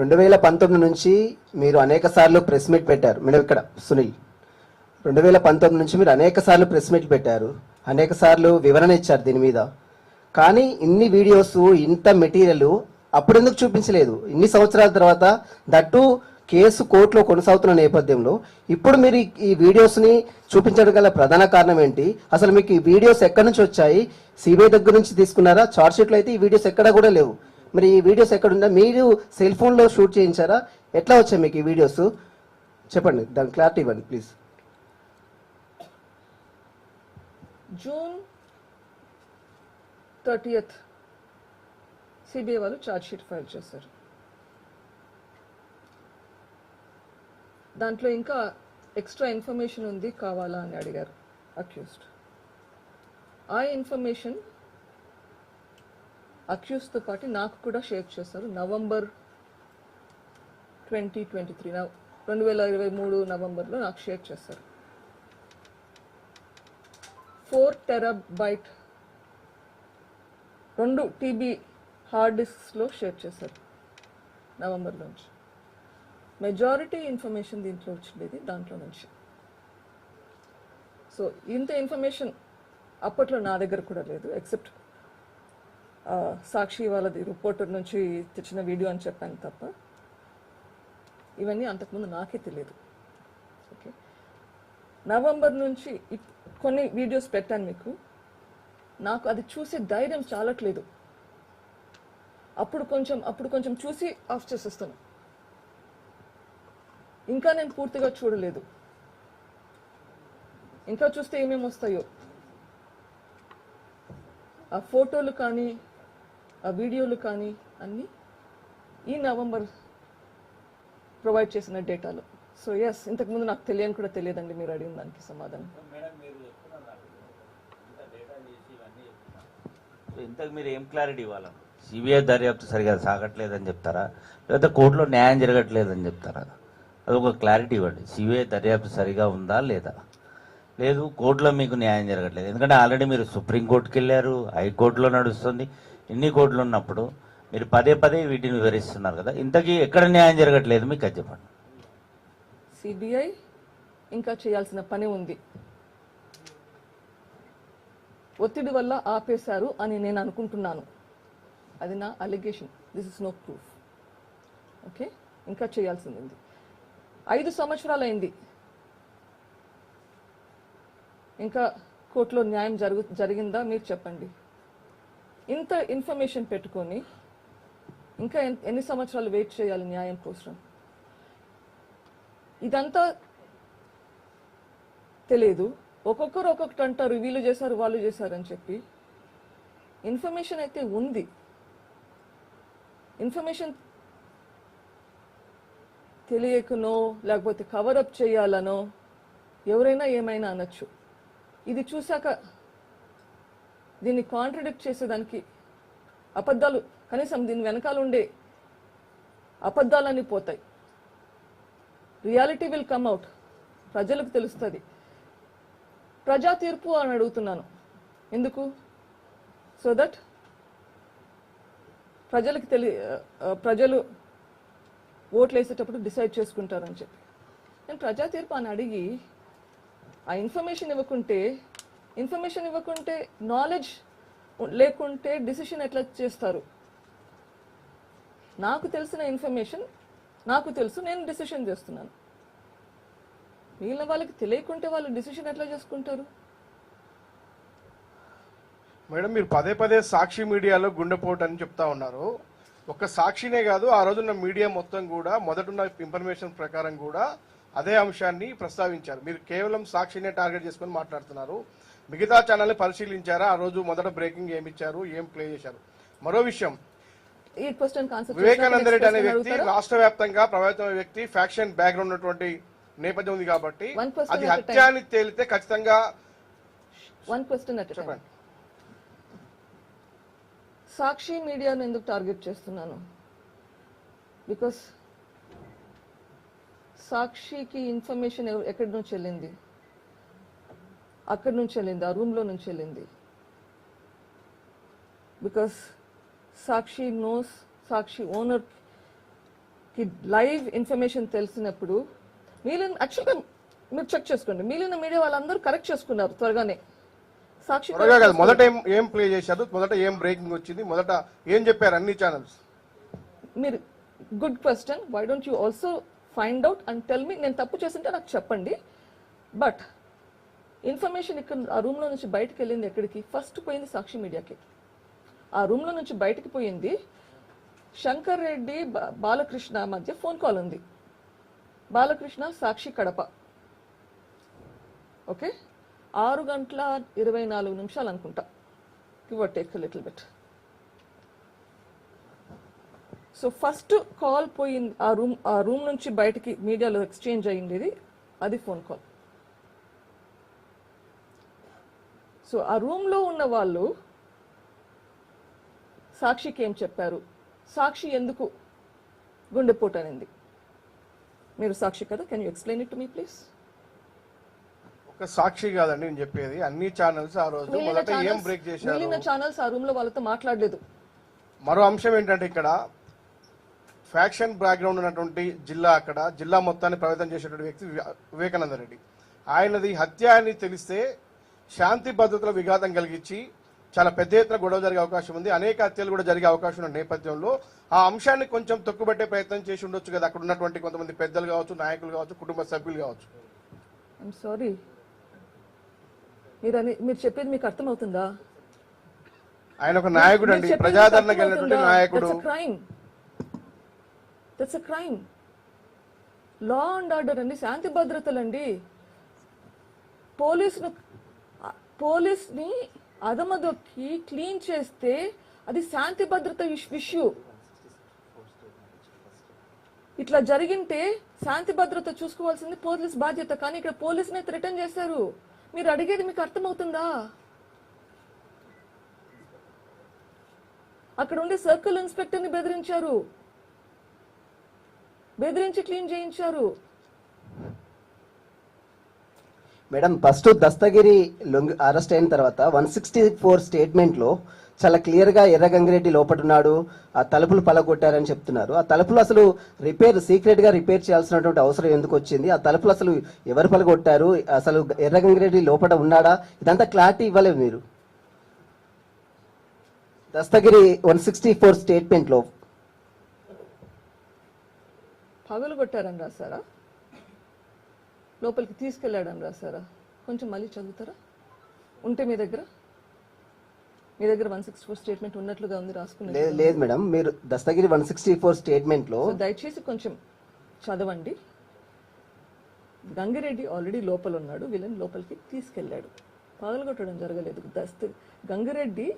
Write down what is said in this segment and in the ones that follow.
రెండు వేల పంతొమ్మిది నుంచి మీరు అనేక సార్లు ప్రెస్ మీట్ పెట్టారు. మేడం ఇక్కడ సునీల్. రెండు వేల పంతొమ్మిది నుంచి మీరు అనేక సార్లు ప్రెస్ మీట్ పెట్టారు. అనేక సార్లు వివరణ ఇచ్చారు దీని మీద. కానీ ఇన్ని వీడియోస్ ఇంత మెటీరియల్ అప్పుడెందుకు చూపించలేదు? ఇన్ని సంవత్సరాల తర్వాత దట్టు కేసు కోర్టులో కొనసాగుతున్న నేపథ్యంలో ఇప్పుడు మీరు ఈ- వీడియోస్ని చూపించడం గల ప్రధాన కారణం ఏంటి? అసలు మీకు ఈ వీడియోస్ ఎక్కడి నుంచి వచ్చాయి? సిబిఐ దగ్గర నుంచి తీసుకున్నారా? చార్ట్ షీట్లో అయితే ఈ వీడియోస్ ఎక్కడా కూడా లేవు. మరి ఈ వీడియోస్ ఎక్కడున్నా మీరు సెల్ ఫోన్లో షూట్ చేయించారా? ఎట్లా వచ్చాయి మీకు ఈ వీడియోస్ చెప్పండి దాని క్లారిటీ ఇవ్వండి ప్లీజ్ జూన్ థర్టీయత్ సిబిఐ వాళ్ళు ఛార్జ్ షీట్ ఫైల్ చేశారు. దాంట్లో ఇంకా ఎక్స్ట్రా ఇన్ఫర్మేషన్ ఉంది కావాలా అని అడిగారు అక్యూస్డ్ ఆ ఇన్ఫర్మేషన్ అక్యూస్తో పాటు నాకు కూడా షేర్ చేశారు. నవంబర్ ట్వంటీ ట్వంటీ త్రీ రెండు వేల ఇరవై మూడు నవంబర్లో నాకు షేర్ చేశారు. ఫోర్ టెరాబైట్ రెండు టీబీ హార్డ్ డిస్క్స్లో షేర్ చేశారు నవంబర్ నుంచి మెజారిటీ ఇన్ఫర్మేషన్ దీంట్లో వచ్చిండేది దాంట్లో నుంచి. సో ఇంత ఇన్ఫర్మేషన్ అప్పట్లో నా దగ్గర కూడా లేదు ఎక్సెప్ట్ సాక్షి వాళ్ళది రిపోర్టర్ నుంచి తెచ్చిన వీడియో అని చెప్పాను తప్ప ఇవన్నీ అంతకుముందు నాకే తెలియదు. ఓకే? నవంబర్ నుంచి ఇప్- కొన్ని వీడియోస్ పెట్టాను మీకు. నాకు అది చూసే ధైర్యం చాలట్లేదు. అప్పుడు కొంచెం అప్పుడు కొంచెం చూసి ఆఫ్ చేసేస్తాను. ఇంకా నేను పూర్తిగా చూడలేదు. ఇంకా చూస్తే ఏమేమి వస్తాయో. ఆ ఫోటోలు కానీ వీడియోలు కానీ అన్నీ ఈ నవంబర్ ప్రొవైడ్ చేసిన డేటాలో. సో ఎస్ ఇంతకుముందు నాకు తెలియని కూడా తెలియదండి మీరు అడిగిన దానికి సమాధానం. సో ఇంతకు మీరు ఏం క్లారిటీ ఇవ్వాలి? సిబిఐ దర్యాప్తు సరిగా సాగట్లేదని చెప్తారా? లేకపోతే కోర్టులో న్యాయం జరగట్లేదని చెప్తారా? అదొక క్లారిటీ ఇవ్వండి. సిబిఐ దర్యాప్తు సరిగా ఉందా లేదా? లేదు కోర్టులో మీకు న్యాయం జరగట్లేదు. ఎందుకంటే ఆల్రెడీ మీరు సుప్రీంకోర్టుకి వెళ్ళారు హైకోర్టులో నడుస్తుంది. ఇన్ని కోట్లు ఉన్నప్పుడు మీరు పదే పదే వీటిని వివరిస్తున్నారు కదా. ఇంతకీ ఎక్కడ న్యాయం జరగట్లేదు మీకు అది చెప్పండి సిబిఐ ఇంకా చేయాల్సిన పని ఉంది. ఒత్తిడి వల్ల ఆపేశారు అని నేను అనుకుంటున్నాను. అది నా allegation this is no proof okay ఇంకా చేయాల్సింది ఉంది. ఐదు సంవత్సరాలు అయింది ఇంకా కోర్టులో న్యాయం జరుగు జరిగిందా? మీరు చెప్పండి. ఇంత ఇన్ఫర్మేషన్ పెట్టుకొని ఇంకా ఎన్ని సంవత్సరాలు వెయిట్ చేయాలి న్యాయం కోసం? ఇదంతా తెలియదు ఒక్కొక్కరు ఒక్కొక్కటి అంటారు వీళ్ళు చేశారు వాళ్ళు చేశారు అని చెప్పి. ఇన్ఫర్మేషన్ అయితే ఉంది. ఇన్ఫర్మేషన్ తెలియకనో లేకపోతే కవరప్ చేయాలనో ఎవరైనా ఏమైనా అనొచ్చు. ఇది చూశాక దీన్ని కాంట్రడిక్ట్ చేసేదానికి అబద్ధాలు కనీసం దీని వెనకాల ఉండే అబద్ధాలన్నీ పోతాయి. రియాలిటీ విల్ కమ్ అవుట్ ప్రజలకు తెలుస్తుంది. ప్రజా తీర్పు అని అడుగుతున్నాను. ఎందుకు? సో దట్ ప్రజలకు తెలి ప్రజలు ఓట్లు వేసేటప్పుడు డిసైడ్ చేసుకుంటారని చెప్పి. నేను ప్రజా తీర్పు అని అడిగి ఆ ఇన్ఫర్మేషన్ ఇవ్వకుంటే ఇన్ఫర్మేషన్ ఇవ్వకుంటే నాలెడ్జ్ లేకుంటే డిసిషన్ ఎట్లా చేస్తారు? నాకు తెలిసిన ఇన్ఫర్మేషన్ నాకు తెలుసు నేను డిసిషన్ చేస్తున్నాను. మిగిలిన వాళ్ళకి తెలియకుంటే వాళ్ళు డిసిషన్ ఎట్లా చేసుకుంటారు? మేడం మీరు పదే పదే సాక్షి మీడియాలో గుండెపోటు అని చెప్తా ఉన్నారు. ఒక్క సాక్షినే కాదు ఆ రోజున్న మీడియా మొత్తం కూడా మొదటున్న ఇన్ఫర్మేషన్ ప్రకారం కూడా అదే అంశాన్ని ప్రస్తావించారు. మీరు కేవలం సాక్షినే టార్గెట్ చేసుకొని మాట్లాడుతున్నారు. మిగతా ఛానల్ని పరిశీలించారా? ఆ రోజు మొదట బ్రేకింగ్ ఏమి ఇచ్చారు? ఏం ప్లే చేశారు? మరో విషయం. వివేకానంద రెడ్డి అనే వ్యక్తి రాష్ట్ర వ్యాప్తంగా ప్రభావితమైన వ్యక్తి ఫ్యాక్షన్ బ్యాక్గ్రౌండ్ ఉన్నటువంటి నేపథ్యం ఉంది కాబట్టి అది హత్య అని తేలితే ఖచ్చితంగా వన్ క్వశ్చన్ అట్ చెప్పండి. సాక్షి మీడియాను ఎందుకు టార్గెట్ చేస్తున్నాను? బికాస్ సాక్షికి ఇన్ఫర్మేషన్ ఎక్కడి నుంచి వెళ్ళింది? అక్కడి నుంచి వెళ్ళింది ఆ రూమ్లో నుంచి వెళ్ళింది. బికాస్ సాక్షి నోస్ సాక్షి ఓనర్కి లైవ్ ఇన్ఫర్మేషన్ తెలిసినప్పుడు మిగిలిన యాక్చువల్గా మీరు చెక్ చేసుకోండి మిగిలిన మీడియా వాళ్ళందరూ కరెక్ట్ చేసుకున్నారు త్వరగానే. సాక్షి మొదట ఏం ఏం ప్లే చేశారు మొదట ఏం బ్రేకింగ్ వచ్చింది మొదట ఏం చెప్పారు అన్ని ఛానల్స్ మీరు good question why don't you also find out and tell me నేను తప్పు చేస్తుంటే నాకు చెప్పండి. బట్ ఇన్ఫర్మేషన్ ఇక్కడ ఆ రూమ్లో నుంచి బయటకు వెళ్ళింది ఎక్కడికి? ఫస్ట్ పోయింది సాక్షి మీడియాకి. ఆ రూమ్లో నుంచి బయటకు పోయింది శంకర్ రెడ్డి బాలకృష్ణ మధ్య ఫోన్ కాల్ ఉంది. బాలకృష్ణ సాక్షి కడప. ఓకే ఆరు గంటల ఇరవై నాలుగు నిమిషాలు అనుకుంటా. Give take little bit so first call పోయింది. ఆ రూమ్ ఆ రూమ్ నుంచి బయటికి మీడియాలో ఎక్స్చేంజ్ అయ్యింది అది ఫోన్ కాల్. సో ఆ రూమ్లో ఉన్న వాళ్ళు సాక్షికి ఏం చెప్పారు? సాక్షి ఎందుకు గుండెపోటు అనింది? మీరు సాక్షి కదా? Can you explain it to me please ఒక సాక్షి కాదండి నేను చెప్పేది. అన్ని ఛానల్స్ ఆ రోజు మొదట ఏం బ్రేక్ చేశారు? మిగిలిన ఛానల్స్ ఆ రూమ్లో వాళ్ళతో మాట్లాడలేదు. మరో అంశం ఏంటంటే ఇక్కడ ఫ్యాక్షన్ బ్యాక్గ్రౌండ్ ఉన్నటువంటి జిల్లా అక్కడ జిల్లా మొత్తాన్ని ప్రభావితం చేసేటువంటి వ్యక్తి వివే- వివేకానంద రెడ్డి. ఆయనది హత్య అని తెలిస్తే శాంతి భద్రతల విఘాతం కలిగించి చాలా పెద్ద ఎత్తున గొడవ జరిగే అవకాశం ఉంది. అనేక హత్యలు కూడా జరిగే అవకాశం ఉన్న నేపథ్యంలో ఆ అంశాన్ని కొంచెం తొక్కుబట్టే ప్రయత్నం చేసి ఉండొచ్చు కదా. అక్కడ ఉన్నటువంటి కొంతమంది పెద్దలు కావచ్చు నాయకులు కావచ్చు కుటుంబ సభ్యులు కావచ్చు. సారీ మీరు అని మీరు చెప్పేది మీకు అర్థమవుతుందా? ఆయన ఒక నాయకుడు అండి ప్రజాదరణ కలిగినటువంటి నాయకుడు. Crime that's a crime law and order అండి శాంతి భద్రతలండి. పోలీసును పోలీస్ని అదమదొక్కి క్లీన్ చేస్తే అది శాంతి భద్రత ఇష్యూ. ఇట్లా జరిగింటే శాంతి భద్రత చూసుకోవాల్సింది పోలీస్ బాధ్యత. కానీ ఇక్కడ పోలీసునే రిటర్న్ చేశారు. మీరు అడిగేది మీకు అర్థమవుతుందా? అక్కడ ఉండే సర్కిల్ ఇన్స్పెక్టర్ని బెదిరించారు. బెదిరించి క్లీన్ చేయించారు. మేడం ఫస్ట్ దస్తగిరి లొంగి అరెస్ట్ అయిన తర్వాత వన్ సిక్స్టీ ఫోర్ స్టేట్మెంట్లో చాలా క్లియర్గా ఎర్రగంగిరెడ్డి లోపటున్నాడు ఆ తలుపులు పలగొట్టారని చెప్తున్నారు. ఆ తలుపులు అసలు రిపేర్ సీక్రెట్గా రిపేర్ చేయాల్సినటువంటి అవసరం ఎందుకు వచ్చింది? ఆ తలుపులు అసలు ఎవరు పలగొట్టారు? అసలు ఎర్రగంగిరెడ్డి లోపల ఉన్నాడా? ఇదంతా క్లారిటీ ఇవ్వలేదు మీరు. దస్తగిరి వన్ సిక్స్టీ ఫోర్ స్టేట్మెంట్లో పగలు కొట్టారని రాశారా? లోపలికి తీసుకెళ్ళాడని రాశారా? కొంచెం మళ్ళీ చదువుతారా? ఉంటే మీ దగ్గర? మీ దగ్గర వన్ సిక్స్ ఫోర్ స్టేట్మెంట్ ఉన్నట్లుగా ఉంది రాసుకునే లేదు మేడం మీరు దస్తగిరి వన్ సిక్స్టీ ఫోర్ స్టేట్మెంట్లో దయచేసి కొంచెం చదవండి. గంగిరెడ్డి ఆల్రెడీ లోపల ఉన్నాడు వీళ్ళని లోపలికి తీసుకెళ్ళాడు పగలగొట్టడం జరగలేదు. దస్త్ గంగిరెడ్డి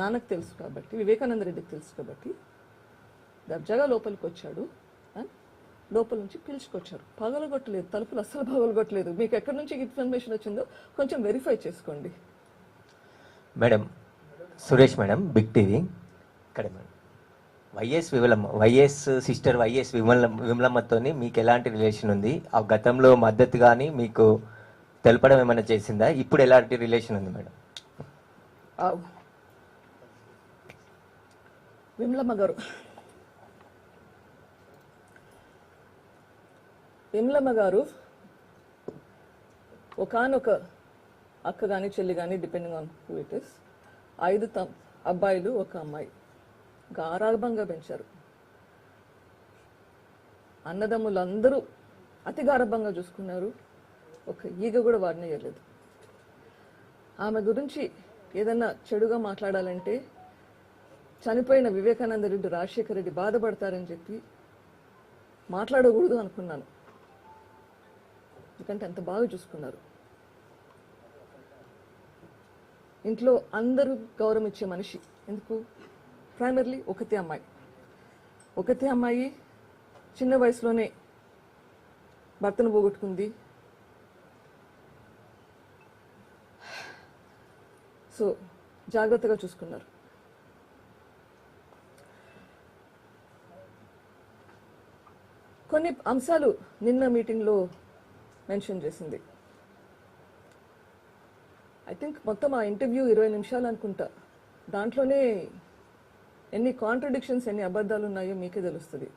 నాన్నకు తెలుసు కాబట్టి వివేకానంద రెడ్డికి తెలుసు కాబట్టి దర్జాగా లోపలికి వచ్చాడు లోపల నుంచి పిలుచుకొచ్చారు. పగలగొట్టలేదు తలుపులు అస్సలు పగలగొట్టలేదు. మీకు ఎక్కడి నుంచి ఇన్ఫర్మేషన్ వచ్చిందో కొంచెం వెరిఫై చేసుకోండి. Madam Suresh madam Big TV. ఇక్కడ madam. YS Vimalamma YS sister YS Vimala విమలమ్మతోని మీకు ఎలాంటి రిలేషన్ ఉంది? ఆ గతంలో మద్దతు కానీ మీకు తెలపడం ఏమైనా చేసిందా? ఇప్పుడు ఎలాంటి రిలేషన్ ఉంది మేడం. విమలమ్మ గారు. విమలమ్మ గారు ఒకనొక అక్క కానీ చెల్లి కానీ depending on who it is ఐదు తమ్ అబ్బాయిలు ఒక అమ్మాయి. గారాభంగా పెంచారు. అన్నదమ్ములందరూ అతి గారభంగా చూసుకున్నారు. ఒక ఈగ కూడా వాడినేయలేదు ఆమె గురించి ఏదన్నా చెడుగా మాట్లాడాలంటే చనిపోయిన వివేకానంద రెడ్డి రాజశేఖర రెడ్డి బాధపడతారని చెప్పి మాట్లాడకూడదు అనుకున్నాను. ఎందుకంటే అంత బాగా చూసుకున్నారు. ఇంట్లో అందరూ గౌరవం ఇచ్చే మనిషి. ఎందుకు? ప్రైమర్లీ ఒకతే అమ్మాయి. ఒకతే అమ్మాయి చిన్న వయసులోనే భర్తను పోగొట్టుకుంది. సో జాగ్రత్తగా చూసుకున్నారు. కొన్ని అంశాలు నిన్న మీటింగ్లో మెన్షన్ చేసింది. ఐ థింక్ మొత్తం ఆ ఇంటర్వ్యూ ఇరవై నిమిషాలు అనుకుంటా. దాంట్లోనే ఎన్ని కాంట్రడిక్షన్స్ ఎన్ని అబద్ధాలు ఉన్నాయో మీకే తెలుస్తుంది.